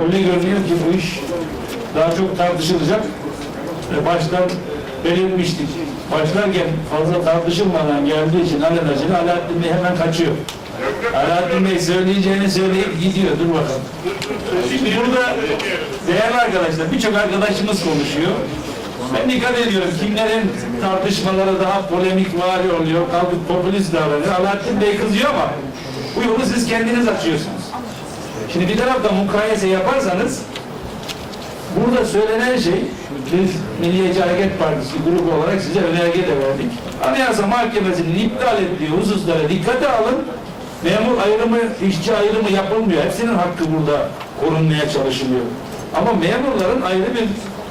Öyle görünüyor ki bu iş daha çok tartışılacak. E, Baştan belirmiştik. Başlarken fazla tartışılmadan geldiği için alelacele Alaaddin Bey hemen kaçıyor. Alaaddin Bey söyleyeceğini söyleyip gidiyor. Dur bakalım. Şimdi burada değerli arkadaşlar birçok arkadaşımız konuşuyor. Ben dikkat ediyorum kimlerin tartışmaları daha polemik vari oluyor, kalkıp popülist davranıyor. Alaaddin Bey kızıyor ama bu yolu siz kendiniz açıyorsunuz. Şimdi bir tarafta mukayese yaparsanız burada söylenen şey biz Milliyetçi Hareket Partisi grubu olarak size önerge de verdik. Anayasa Mahkemesi'nin iptal ettiği hususlara dikkate alın. Memur ayrımı, işçi ayrımı yapılmıyor. Hepsinin hakkı burada korunmaya çalışılıyor. Ama memurların ayrı bir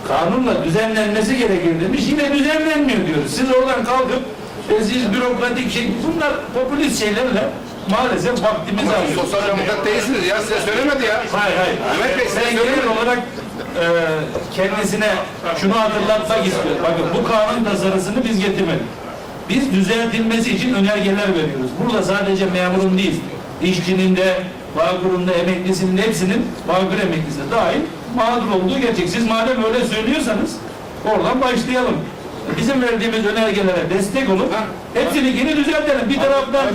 kanunla düzenlenmesi gerekir demiş. Yine düzenlenmiyor diyoruz. Siz oradan kalkıp e, siz bürokratik şey, bunlar popülist şeylerle maalesef vaktimizi alıyor. Sosyal demokrat değilsiniz ya size söylemedi ya. Hayır hayır. Ahmet Bey, sen sen genel olarak e, kendisine şunu hatırlatmak istiyor. Bakın bu kanun tasarısını biz getirmedik. Biz düzeltilmesi için önergeler veriyoruz. Burada sadece memurun değil, işçinin de, bağkurun da, emeklisinin de hepsinin, bağkur emeklisi de dahil mağdur olduğu gerçek. Siz madem öyle söylüyorsanız oradan başlayalım. Bizim verdiğimiz önergelere destek olun. Hepsini yeni düzeltelim. Bir taraftan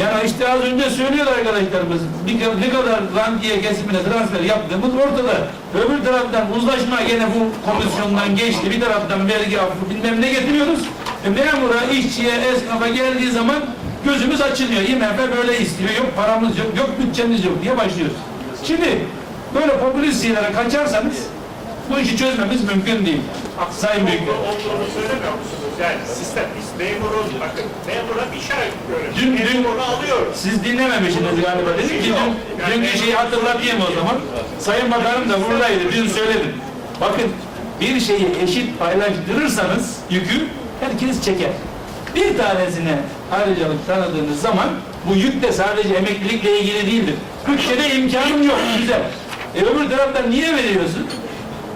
yani işte az önce söylüyor arkadaşlarımız bir, ne kadar rantiye kesimine transfer yaptığımız ortada. Öbür taraftan uzlaşma gene bu komisyondan geçti. Bir taraftan vergi affı bilmem ne getiriyoruz. E, memura, işçiye, esnafa geldiği zaman gözümüz açılıyor. IMF böyle istiyor. Yok paramız yok, yok bütçemiz yok diye başlıyoruz. Şimdi böyle popülist kaçarsanız bu işi çözmemiz mümkün değil. Sayın Büyükler. olduğunu söylemiyor musunuz? Yani sistem, biz memurun, bakın memura bir şey görüyoruz. Dün- dün- Memuru alıyoruz. Siz dinlememişsiniz galiba. Dedim ki dün, dünkü şeyi hatırlatayım o zaman. Sayın Bakanım da buradaydı. Dün söyledim. Bakın bir şeyi eşit paylaştırırsanız yükü herkes çeker. Bir tanesine ayrıcalık tanıdığınız zaman bu yük de sadece emeklilikle ilgili değildir. Bütçede imkanım yok. Güzel. E öbür taraftan niye veriyorsun?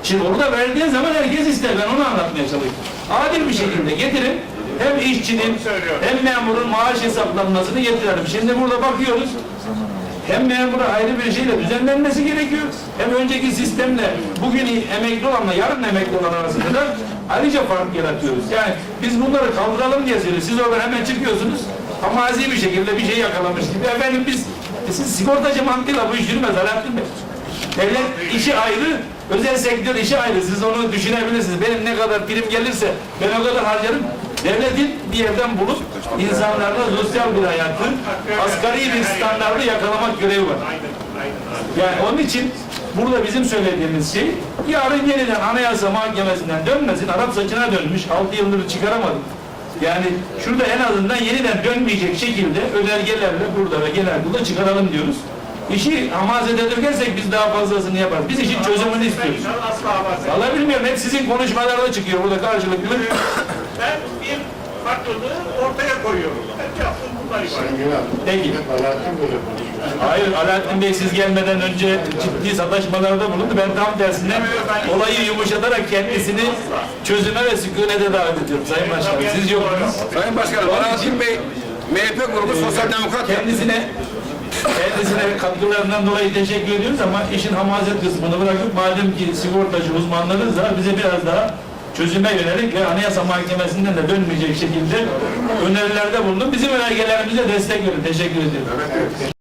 Şimdi orada verdiğin zaman herkes ister. Ben onu anlatmaya çalışıyorum. Adil bir şekilde getirin. Hem işçinin hem memurun maaş hesaplanmasını getirelim. Şimdi burada bakıyoruz. Hem memura ayrı bir şeyle düzenlenmesi gerekiyor. Hem önceki sistemle bugün emekli olanla yarın emekli olan arasında da ayrıca fark yaratıyoruz. Yani biz bunları kaldıralım diye söylüyoruz. Siz oradan hemen çıkıyorsunuz. Amazi bir şekilde bir şey yakalamış gibi. Efendim biz e siz sigortacı mantığıyla bu iş yürümez Alaaddin Bey. Devlet işi ayrı, özel sektör işi ayrı. Siz onu düşünebilirsiniz. Benim ne kadar prim gelirse ben o kadar harcarım. Devletin bir yerden bulup insanlarda sosyal bir hayatı, asgari bir standardı yakalamak görevi var. Yani onun için burada bizim söylediğimiz şey yarın yeniden anayasa mahkemesinden dönmesin. Arap saçına dönmüş. 6 yıldır çıkaramadık. Yani şurada en azından yeniden dönmeyecek şekilde önergelerle burada ve genel kurulda çıkaralım diyoruz. İşi hamazete dökersek biz daha fazlasını yaparız. Biz işin çözümünü istiyoruz. Vallahi bilmiyorum hep sizin konuşmalarda çıkıyor burada karşılıklı. Ben bir farklılığı ortaya koyuyorum. Ben yaptım bunlar ifade. Peki. Hayır Alaaddin Bey siz gelmeden önce ciddi sataşmalarda bulundu. Ben tam tersine olayı yumuşatarak kendisini çözüme ve sükunete davet ediyorum Sayın Başkanım. Siz yoktunuz. Sayın Başkanım, Alaaddin Bey, MHP grubu sosyal demokrat. Kendisine kendisine katkılarından dolayı teşekkür ediyoruz ama işin hamazet kısmını bırakıp madem ki sigortacı uzmanlarız da bize biraz daha çözüme yönelik ve Anayasa Mahkemesi'nden de dönmeyecek şekilde önerilerde bulundum. Bizim önergelerimize destek verin. Teşekkür ediyorum.